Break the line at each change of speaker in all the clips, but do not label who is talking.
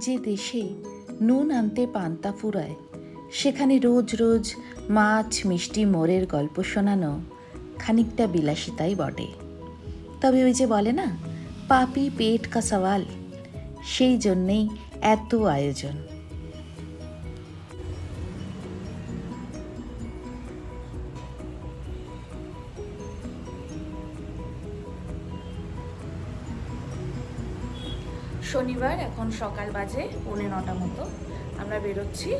যে দেশে নুন আনতে পান্তা ফুরায়, সেখানে রোজ রোজ মাছ, মিষ্টি, মোরের গল্প শোনানো খানিকটা বিলাসিতাই বটে। তবে ওই যে বলে না, পাপি পেট কা সওয়াল, সেই জন্যেই এত আয়োজন। শনিবার, এখন সকাল বাজে পৌনে নটা মতো। আমরা বেরোচ্ছি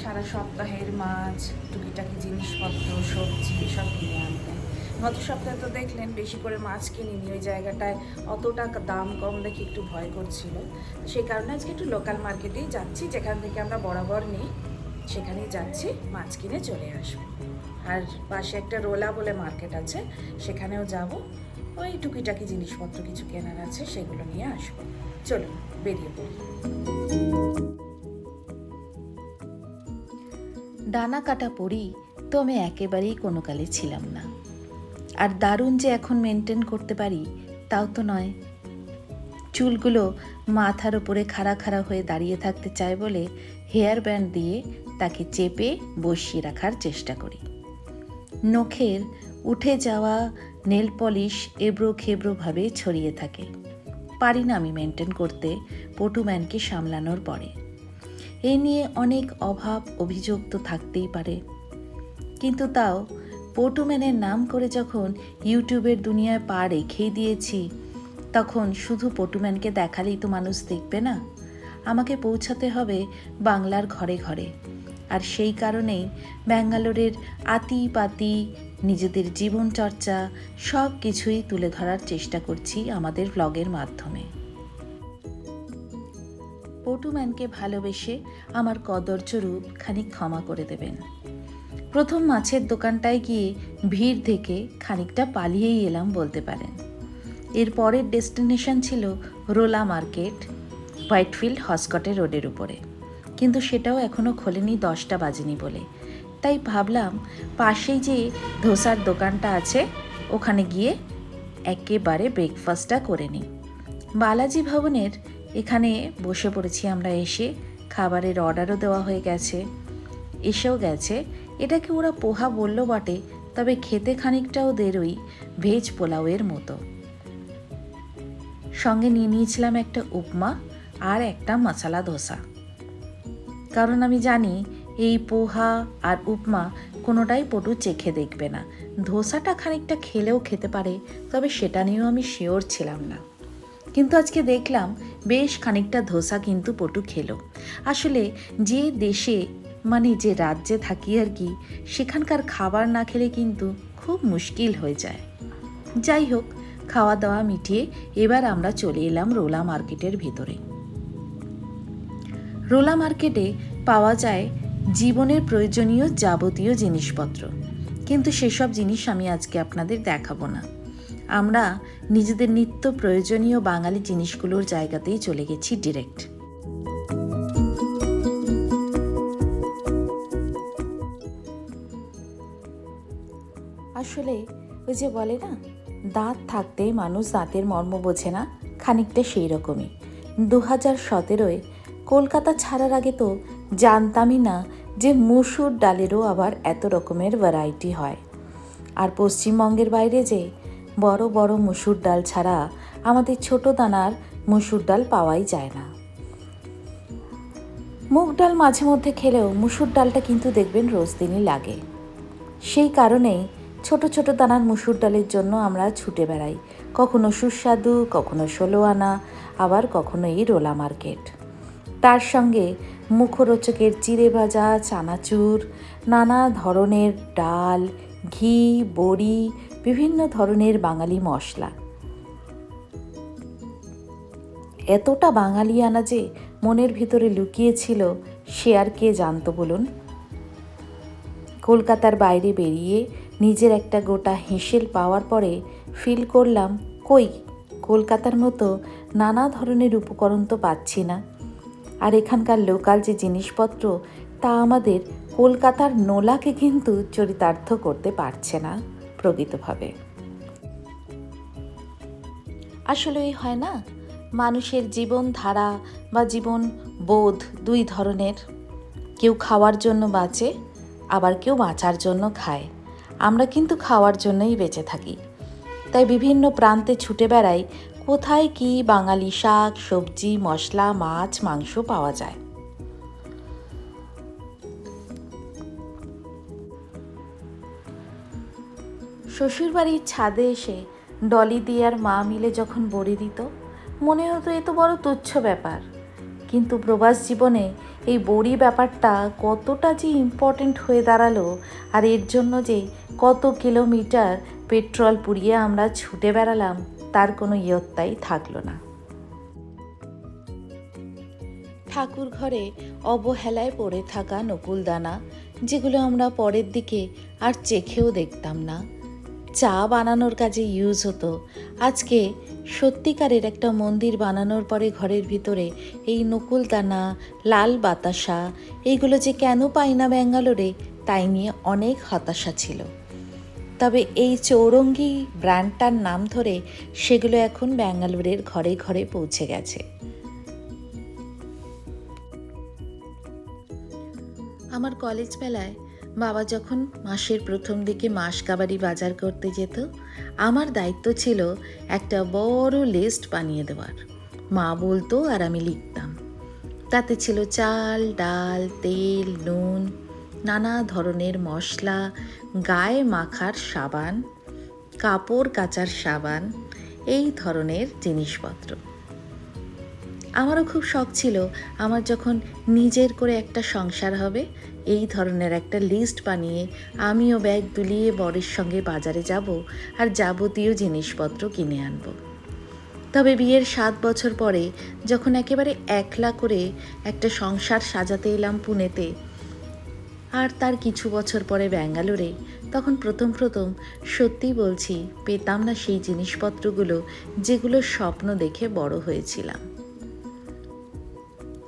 সারা সপ্তাহের মাছ, টুকিটাকি জিনিসপত্র, সবজি এসব কিনে আনতে। গত সপ্তাহে তো দেখলেন, বেশি করে মাছ কিনিনি। ওই জায়গাটায় অতটা দাম কম দেখে একটু ভয় করছিল। সেই কারণে আজকে একটু লোকাল মার্কেটেই যাচ্ছি। যেখান থেকে আমরা বরাবর নিই, সেখানেই যাচ্ছি, মাছ কিনে চলে আসব। আর পাশে একটা রোলা বলে মার্কেট আছে, সেখানেও যাব। ওই টুকিটাকি জিনিসপত্র কিছু কেনার আছে, সেগুলো নিয়ে আসব। চলুন, বেরিয়ে পড়ি। ডানা কাটা পড়ি তো আমি একেবারেই কোনো কালে ছিলাম না। আর দারুণ যে এখন মেনটেন করতে পারি, তাও তো নয়। চুলগুলো মাথার উপরে খাড়া খাড়া হয়ে দাঁড়িয়ে থাকতে চায় বলে হেয়ার ব্যান্ড দিয়ে তাকে চেপে বসিয়ে রাখার চেষ্টা করি। নখের উঠে যাওয়া নেল পলিশ এবড়ো খেবড়োভাবে ছড়িয়ে থাকে। পারি না আমি মেনটেন করতে পটুম্যানকে সামলানোর পরে। এই নিয়ে অনেক অভাব, অভিযোগ তো থাকতেই পারে। কিন্তু তাও পটুম্যানের নাম করে যখন ইউটিউবের দুনিয়ায় পা রেখেই দিয়েছি, তখন শুধু পটুম্যানকে দেখালেই তো মানুষ দেখবে না। আমাকে পৌঁছাতে হবে বাংলার ঘরে ঘরে। আর সেই কারণেই ব্যাঙ্গালোরের আতি পাতি নিজেদের জীবন চর্চা সব কিছুই তুলে ধরার চেষ্টা করছি আমাদের ব্লগের মাধ্যমে। পটুম্যানকে ভালোবেসে আমার কদর্য রূপ খানিক ক্ষমা করে দেবেন। প্রথম মাছের দোকানটায় গিয়ে ভিড় থেকে খানিকটা পালিয়েই এলাম বলতে পারেন। এর পরের ডেস্টিনেশন ছিল রোলা মার্কেট, হোয়াইটফিল্ড হসকটে রোডের উপরে। কিন্তু সেটাও এখনও খোলেনি দশটা বাজেনি বলে। তাই ভাবলাম পাশেই যে ধোসার দোকানটা আছে, ওখানে গিয়ে একেবারে ব্রেকফাস্টটা করে নিই। বালাজি ভবনের এখানে বসে পড়েছি আমরা এসে, খাবারের অর্ডারও দেওয়া হয়ে গেছে, এসেও গেছে। এটাকে ওরা পোহা বলল বটে, তবে খেতে খানিকটাও ওদের ওই ভেজ পোলাওয়ের মতো। সঙ্গে নিয়ে নিয়েছিলাম একটা উপমা আর একটা মশলা ধোসা। কারণ আমি জানি এই পোহা আর উপমা কোনোটাই পটু চেখে দেখবে না। ধোসাটা খানিকটা খেলেও খেতে পারে, তবে সেটা নিয়েও আমি শিওর ছিলাম না। কিন্তু আজকে দেখলাম বেশ খানিকটা ধোসা কিন্তু পটু খেলো। আসলে যে দেশে মানে যে রাজ্যে থাকি আর কি, সেখানকার খাবার না খেলে কিন্তু খুব মুশকিল হয়ে যায়। যাই হোক খাওয়া দাওয়া মিটিয়ে এবার আমরা চলে এলাম রোলা মার্কেটের ভিতরে। রোলা মার্কেটে পাওয়া যায় জীবনের প্রয়োজনীয় যাবতীয় জিনিসপত্র। কিন্তু সেসব জিনিস আমি আজকে আপনাদের দেখাবো না। আমরা নিজেদের নিত্য প্রয়োজনীয় বাঙালি জিনিসগুলোর জায়গাতেই চলে গেছি ডিরেক্ট আসলে ওই যে বলে না, দাঁত থাকতে মানুষ দাঁতের মর্ম বোঝে না, খানিকটা সেই রকমই দু হাজার সতেরোয় কলকাতা ছাড়ার আগে তো জানতামই না যে মুসুর ডালেরও আবার এত রকমের ভ্যারাইটি হয়। আর পশ্চিমবঙ্গের বাইরে যে বড় বড় মুসুর ডাল ছাড়া আমাদের ছোট দানার মুসুর ডাল পাওয়াই যায় না। মুগ ডাল মাঝে মধ্যে খেলেও মুসুর ডালটা কিন্তু দেখবেন রোজ দিনই লাগে। সেই কারণেই ছোট ছোট দানার মুসুর ডালের জন্য আমরা ছুটে বেড়াই। কখনো সুস্বাদু, কখনো ষোলো আনা, আবার কখনো এই রোলা মার্কেট। তার সঙ্গে মুখরোচকের চিড়ে ভাজা চানাচুর, নানা ধরনের ডাল, ঘি, বড়ি, বিভিন্ন ধরনের বাঙালি মশলা। এতটা বাঙালিয়ানা যে মনের ভিতরে লুকিয়েছিল, সে আর কে জানতো বলুন? কলকাতার বাইরে বেরিয়ে নিজের একটা গোটা হেঁসেল পাওয়ার পরে ফিল করলাম, কই, কলকাতার মতো নানা ধরনের উপকরণ তো পাচ্ছি না। আর এখানকার লোকাল যে জিনিসপত্র, তা আমাদের কলকাতার নোলাকে কিন্তু চরিতার্থ করতে পারছে না প্রকৃতভাবে। আসলে হয় না, মানুষের জীবনধারা বা জীবন বোধ দুই ধরনের। কেউ খাওয়ার জন্য বাঁচে, আবার কেউ বাঁচার জন্য খায়। আমরা কিন্তু খাওয়ার জন্যই বেঁচে থাকি। তাই বিভিন্ন প্রান্তে ছুটে বেড়াই কোথায় কি বাঙালি শাক, সবজি, মশলা, মাছ, মাংস পাওয়া যায়? শ্বশুরবাড়ির ছাদে এসে ডলি দিয়ে আর মা মিলে যখন বড়ি দিত, মনে হতো এ তো বড় তুচ্ছ ব্যাপার। কিন্তু প্রবাস জীবনে এই বড়ি ব্যাপারটা কতটা যে ইম্পর্টেন্ট হয়ে দাঁড়াল আর এর জন্য যে কত কিলোমিটার পেট্রোল পুড়িয়ে আমরা ছুটে বেড়ালাম তার কোনো ইয়ত্তাই থাকল না। ঠাকুর ঘরে অবহেলায় পড়ে থাকা নকুলদানা, যেগুলো আমরা পরের দিকে আর চেখেও দেখতাম না। চা বানানোর কাজে ইউজ হতো। আজকে সত্যিকারের একটা মন্দির বানানোর পরে ঘরের ভিতরে এই নকুলদানা, লাল বাতাসা এইগুলো যে কেন পাই না ব্যাঙ্গালোরে, তাই নিয়ে অনেক হতাশা ছিল। তবে এই চৌরঙ্গি ব্র্যান্ডটার নাম ধরে সেগুলো এখন ব্যাঙ্গালোরের ঘরে ঘরে পৌঁছে গেছে। আমার কলেজ বেলায় বাবা যখন মাসের প্রথম দিকে মাস বাজার করতে যেত, আমার দায়িত্ব ছিল একটা বড় লিস্ট বানিয়ে দেওয়ার। মা বলতো আর আমি লিখতাম। তাতে ছিল চাল, ডাল, তেল, নুন নানা ধরনের মশলা, গায়ে মাখার সাবান, কাপড় কাচার সাবান, এই ধরনের জিনিসপত্র। আমারও খুব শখ ছিল আমার যখন নিজের করে একটা সংসার হবে, এই ধরনের একটা লিস্ট বানিয়ে আমিও ব্যাগ দুলিয়ে বরের সঙ্গে বাজারে যাব আর যাবতীয় জিনিসপত্র কিনে আনব। তবে বিয়ের সাত বছর পরে যখন একেবারে একলা করে একটা সংসার সাজাতে এলাম পুনেতে আর তার কিছু বছর পরে ব্যাঙ্গালোরে, তখন প্রথম প্রথম সত্যি বলছি পেতাম না সেই জিনিসপত্রগুলো যেগুলো স্বপ্ন দেখে বড় হয়েছিলাম।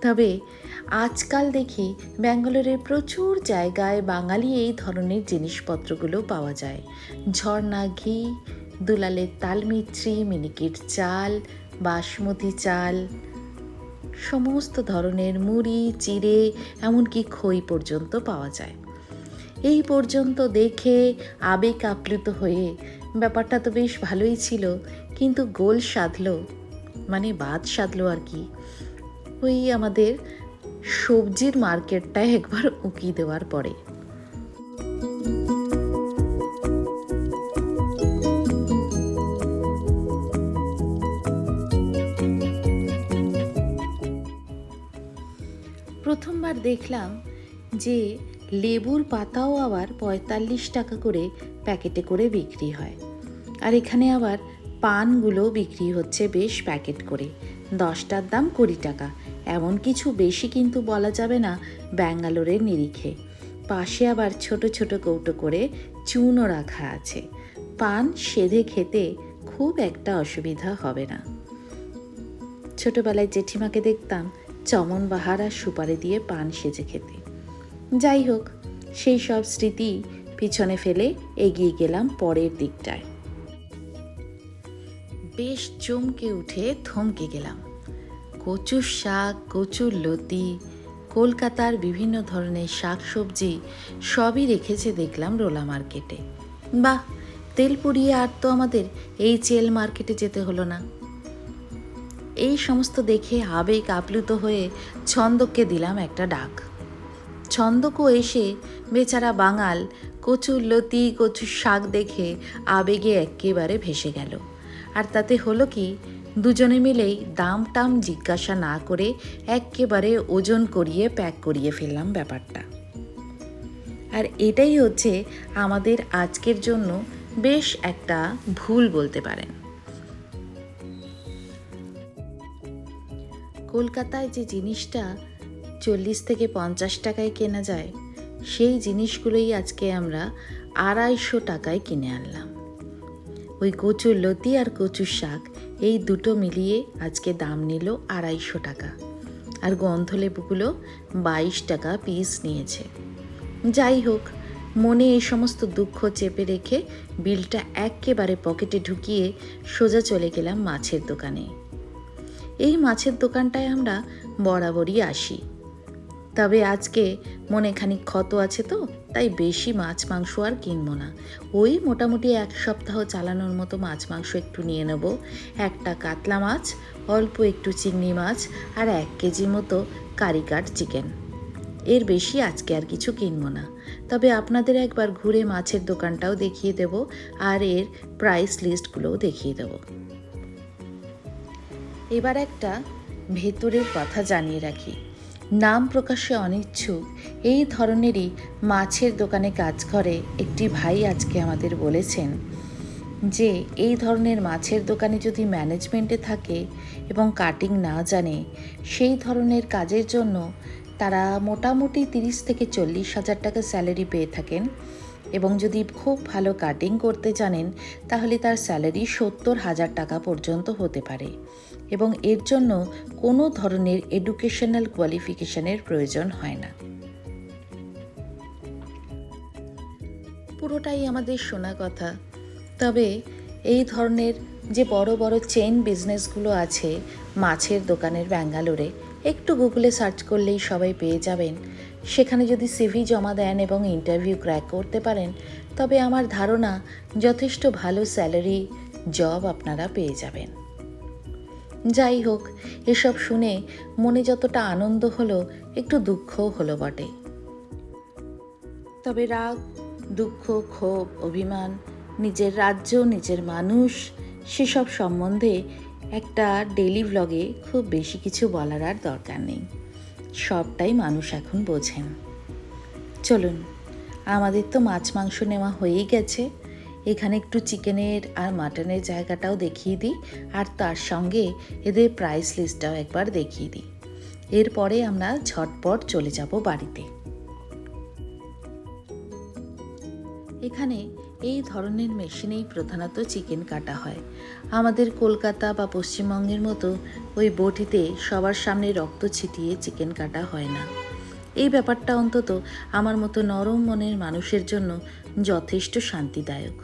তবে আজকাল দেখি ব্যাঙ্গালোরের প্রচুর জায়গায় বাঙালি এই ধরনের জিনিসপত্রগুলো পাওয়া যায়। ঝর্ণা ঘি, দুলালের তালমিত্রি মিনিকেট চাল, বাসমতি চাল সমস্ত ধরনের মুড়ি, চিড়ে, এমনকি খই পর্যন্ত পাওয়া যায়। এই পর্যন্ত দেখে আবেগ আপ্লুত হয়ে ব্যাপারটা তো বেশ ভালোই ছিল, কিন্তু গোল সাধলো মানে বাদ সাধলো আর কি। ওই আমাদের সবজির মার্কেটটা একবার উকি দেওয়ার পরে। প্রথমবার দেখলাম যে লেবুর পাতাও আবার পঁয়তাল্লিশ টাকা করে প্যাকেটে করে বিক্রি হয়। আর এখানে আবার পানগুলো বিক্রি হচ্ছে বেশ প্যাকেট করে। দশটার দাম কুড়ি টাকা। এমন কিছু বেশি কিন্তু বলা যাবে না ব্যাঙ্গালোরের নিরিখে। পাশে আবার ছোট ছোট কৌটো করে চুনও রাখা আছে। পান সেধে খেতে খুব একটা অসুবিধা হবে না। ছোটবেলায় জেঠিমাকে দেখতাম চমন বাহার আর সুপারি দিয়ে পান সেজে খেতে। যাই হোক, সেই সব স্মৃতি পিছনে ফেলে এগিয়ে গেলাম পরের দিকটায়। বেশ চমকে উঠে থমকে গেলাম। কচুর শাক, কচুর লতি, কলকাতার বিভিন্ন ধরনের শাক সবজি সবই রেখেছে দেখলাম রোলা মার্কেটে। বাহ, তেল পুড়িয়ে আর তো আমাদের এই চেল মার্কেটে যেতে হলো না। এই সমস্ত দেখে আবেগ আপ্লুত হয়ে ছন্দককে দিলাম একটা ডাক। ছন্দকও এসে বেচারা বাঙাল কচুর লতি, কচুর শাক দেখে আবেগে একেবারে ভেসে গেল। আর তাতে হলো কি, দুজনে মিলেই দাম টাম জিজ্ঞাসা না করে একেবারে ওজন করিয়ে প্যাক করিয়ে ফেললাম ব্যাপারটা। আর এটাই হচ্ছে আমাদের আজকের জন্য বেশ একটা ভুল বলতে পারেন। কলকাতায় যে জিনিসটা চল্লিশ থেকে পঞ্চাশ টাকায় কেনা যায়, সেই জিনিসগুলোই আজকে আমরা আড়াইশো টাকায় কিনে আনলাম। ওই কচুর লতি আর কচুর শাক, এই দুটো মিলিয়ে আজকে দাম নিল আড়াইশো টাকা। আর গন্ধলেবুগুলো বাইশ টাকা পিস নিয়েছে। যাই হোক, মনে এই সমস্ত দুঃখ চেপে রেখে বিলটা একেবারে পকেটে ঢুকিয়ে সোজা চলে গেলাম মাছের দোকানে। এই মাছের দোকানটায় আমরা বরাবরই আসি। তবে আজকে মনে খানিক ক্ষত আছে তো, তাই বেশি মাছ মাংস আর কিনবো না। ওই মোটামুটি এক সপ্তাহ চালানোর মতো মাছ মাংস একটু নিয়ে নেব। একটা কাতলা মাছ, অল্প একটু চিংড়ি মাছ আর এক কেজি মতো কারিকাট চিকেন। এর বেশি আজকে আর কিছু কিনবো না। তবে আপনাদের একবার ঘুরে মাছের দোকানটাও দেখিয়ে দেব আর এর প্রাইস লিস্টগুলোও দেখিয়ে দেব। এবার একটা ভেতরের কথা জানিয়ে রাখি। নাম প্রকাশে অনিচ্ছুক, এই ধরনেরই মাছের দোকানে কাজ করে একটি ভাই আজকে আমাদের বলেছেন যে, এই ধরনের মাছের দোকানে যদি ম্যানেজমেন্টে থাকে এবং কাটিং না জানে, সেই ধরনের কাজের জন্য তারা মোটামুটি তিরিশ থেকে চল্লিশ হাজার টাকা স্যালারি পেয়ে থাকেন এবং যদি খুব ভালো কাটিং করতে জানেন, তাহলে তার স্যালারি সত্তর হাজার টাকা পর্যন্ত হতে পারে। এবং এর জন্য কোনো ধরনের এডুকেশনাল কোয়ালিফিকেশনের প্রয়োজন হয় না। পুরোটাই আমাদের শোনা কথা। তবে এই ধরনের যে বড় বড় চেইন বিজনেসগুলো আছে, মাছের দোকানের ব্যাঙ্গালোরে, একটু গুগলে সার্চ করলেই সবাই পেয়ে যাবেন। সেখানে যদি সিভি জমা দেন এবং ইন্টারভিউ ক্র্যাক করতে পারেন, তবে আমার ধারণা যথেষ্ট ভালো স্যালারি জব আপনারা পেয়ে যাবেন। যাই হোক, এসব শুনে মনে যতটা আনন্দ হলো, একটু দুঃখও হলো বটে। তবে রাগ, দুঃখ, ক্ষোভ, অভিমান, নিজের রাজ্য, নিজের মানুষ, সেসব সম্বন্ধে একটা ডেলি ব্লগে খুব বেশি কিছু বলার আর দরকার নেই। সবটাই মানুষ এখন বোঝেন। চলুন, আমাদের তো মাছ মাংস নেওয়া হয়েই গেছে। এখানে একটু চিকেনের আর মাটনের জায়গাটাও দেখিয়ে দিই, আর তার সঙ্গে এদের প্রাইস লিস্টটাও একবার দেখিয়ে দিই। এরপরে আমরা ঝটপট চলে যাব বাড়িতে। এখানে এই ধরনের মেশিনেই প্রধানত চিকেন কাটা হয়। আমাদের কলকাতা বা পশ্চিমবঙ্গের মতো ওই বটিতে সবার সামনে রক্ত ছিটিয়ে চিকেন কাটা হয় না। এই ব্যাপারটা অন্তত আমার মতো নরম মনের মানুষের জন্য যথেষ্ট শান্তিদায়ক।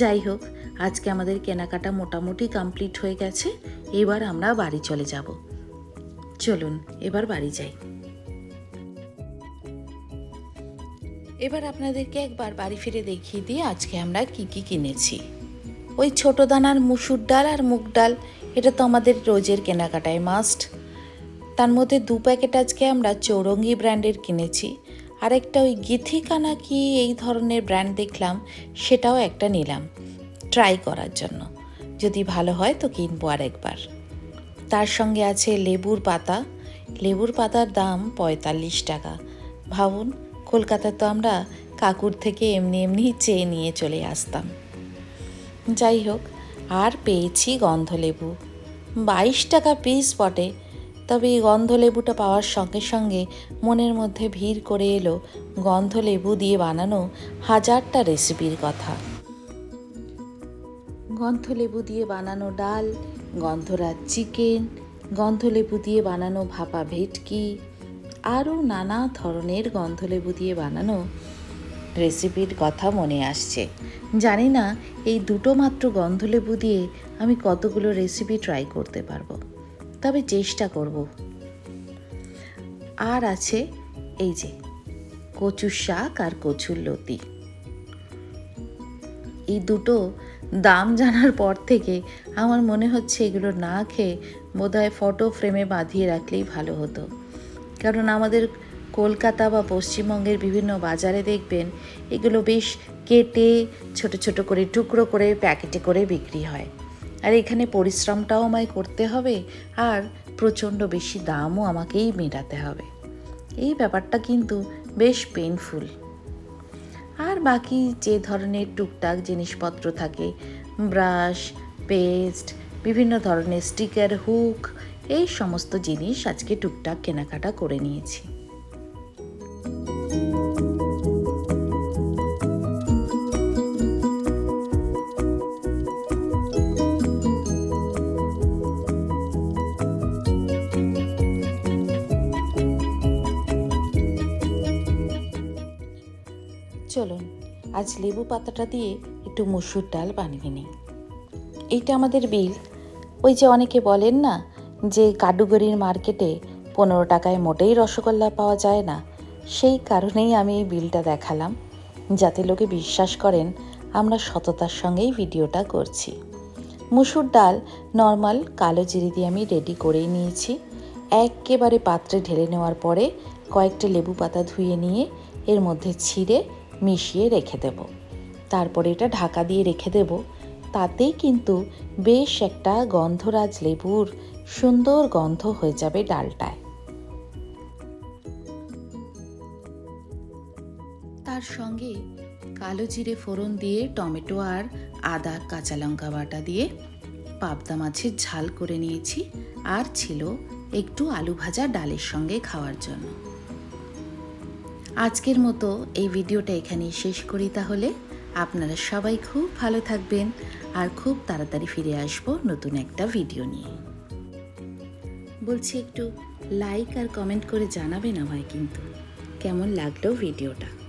যাই হোক, আজকে আমাদের কেনাকাটা মোটামুটি কমপ্লিট হয়ে গেছে, এবার আমরা বাড়ি চলে যাব। চলুন, এবার বাড়ি যাই। এবার আপনাদেরকে একবার বাড়ি ফিরে দেখিয়ে দিয়ে আজকে আমরা কি কি কিনেছি। ওই ছোট দানার মুসুর ডাল আর মুগ ডাল, এটা তো আমাদের রোজের কেনাকাটায় মাস্ট তার মধ্যে দু প্যাকেট আজকে আমরা চৌরঙ্গি ব্র্যান্ডের কিনেছি। আর একটা ওই গিথিকানা কি এই ধরনের ব্র্যান্ড দেখলাম, সেটাও একটা নিলাম। ট্রাই করার জন্য। যদি ভালো হয় তো কিনবো আর একবার তার সঙ্গে আছে লেবুর পাতা। লেবুর পাতার দাম পঁয়তাল্লিশ টাকা। ভাবুন, কলকাতায় তো আমরা কাকুর থেকে এমনি এমনি চেয়ে নিয়ে চলে আসতাম। যাই হোক, আর পেয়েছি গন্ধলেবু। বাইশ টাকা পিস বটে। তবে এই গন্ধলেবুটা পাওয়ার সঙ্গে সঙ্গে মনের মধ্যে ভিড় করে এলো গন্ধলেবু দিয়ে বানানো হাজারটা রেসিপির কথা। গন্ধলেবু দিয়ে বানানো ডাল, গন্ধরাজ চিকেন, গন্ধলেবু দিয়ে বানানো ভাপা ভেটকি, আরও নানা ধরনের গন্ধলেবু দিয়ে বানানো রেসিপির কথা মনে আসছে। জানি না এই দুটো মাত্র গন্ধলেবু দিয়ে আমি কতগুলো রেসিপি ট্রাই করতে পারব। তবে চেষ্টা করব। আর আছে এই যে কচুর শাক আর কচুর লতি। এই দুটো দাম জানার পর থেকে আমার মনে হচ্ছে এগুলো না খেয়ে বোধহয় ফটো ফ্রেমে বাঁধিয়ে রাখলেই ভালো হতো। কারণ আমাদের কলকাতা বা পশ্চিমবঙ্গের বিভিন্ন বাজারে দেখবেন এগুলো বেশ কেটে ছোট ছোট করে টুকরো করে প্যাকেটে করে বিক্রি হয়। আর এখানে পরিশ্রমটাও আমায় করতে হবে আর প্রচণ্ড বেশি দামও আমাকেই মেটাতে হবে। এই ব্যাপারটা কিন্তু বেশ পেনফুল আর বাকি যে ধরনের টুকটাক জিনিসপত্র থাকে ব্রাশ পেস্ট বিভিন্ন ধরনের স্টিকার হুক এই সমস্ত জিনিস আজকে টুকটাক কেনাকাটা করে নিয়েছি। আজ লেবু পাতাটা দিয়ে একটু মুসুর ডাল বানিয়ে নিই। এইটা আমাদের বিল। ওই যে অনেকে বলেন না যে কাডুগরির মার্কেটে পনেরো টাকায় মোটেই রসগোল্লা পাওয়া যায় না। সেই কারণেই আমি এই বিলটা দেখালাম, যাতে লোকে বিশ্বাস করেন আমরা সততার সঙ্গেই ভিডিওটা করছি। মুসুর ডাল নর্মাল কালো জিরে দিয়ে আমি রেডি করেই নিয়েছি। একেবারে পাত্রে ঢেলে নেওয়ার পরে কয়েকটা লেবু পাতা ধুয়ে নিয়ে এর মধ্যে ছিঁড়ে মিশিয়ে রেখে দেব। তারপরে এটা ঢাকা দিয়ে রেখে দেব। তাতেই কিন্তু বেশ একটা গন্ধরাজ লেবুর সুন্দর গন্ধ হয়ে যাবে ডালটায়। তার সঙ্গে কালো জিরে ফোড়ন দিয়ে টমেটো আর আদা কাঁচা লঙ্কা বাটা দিয়ে পাবদা মাছের ঝাল করে নিয়েছি। আর ছিল একটু আলু ভাজা ডালের সঙ্গে খাওয়ার জন্য। আজকের মতো এই ভিডিওটা এখানেই শেষ করি তাহলে। আপনারা সবাই খুব ভালো থাকবেন আর খুব তাড়াতাড়ি ফিরে আসব নতুন একটা ভিডিও নিয়ে। বলছি একটু লাইক আর কমেন্ট করে জানাবেন আমায় কিন্তু। কেমন লাগল ভিডিওটা?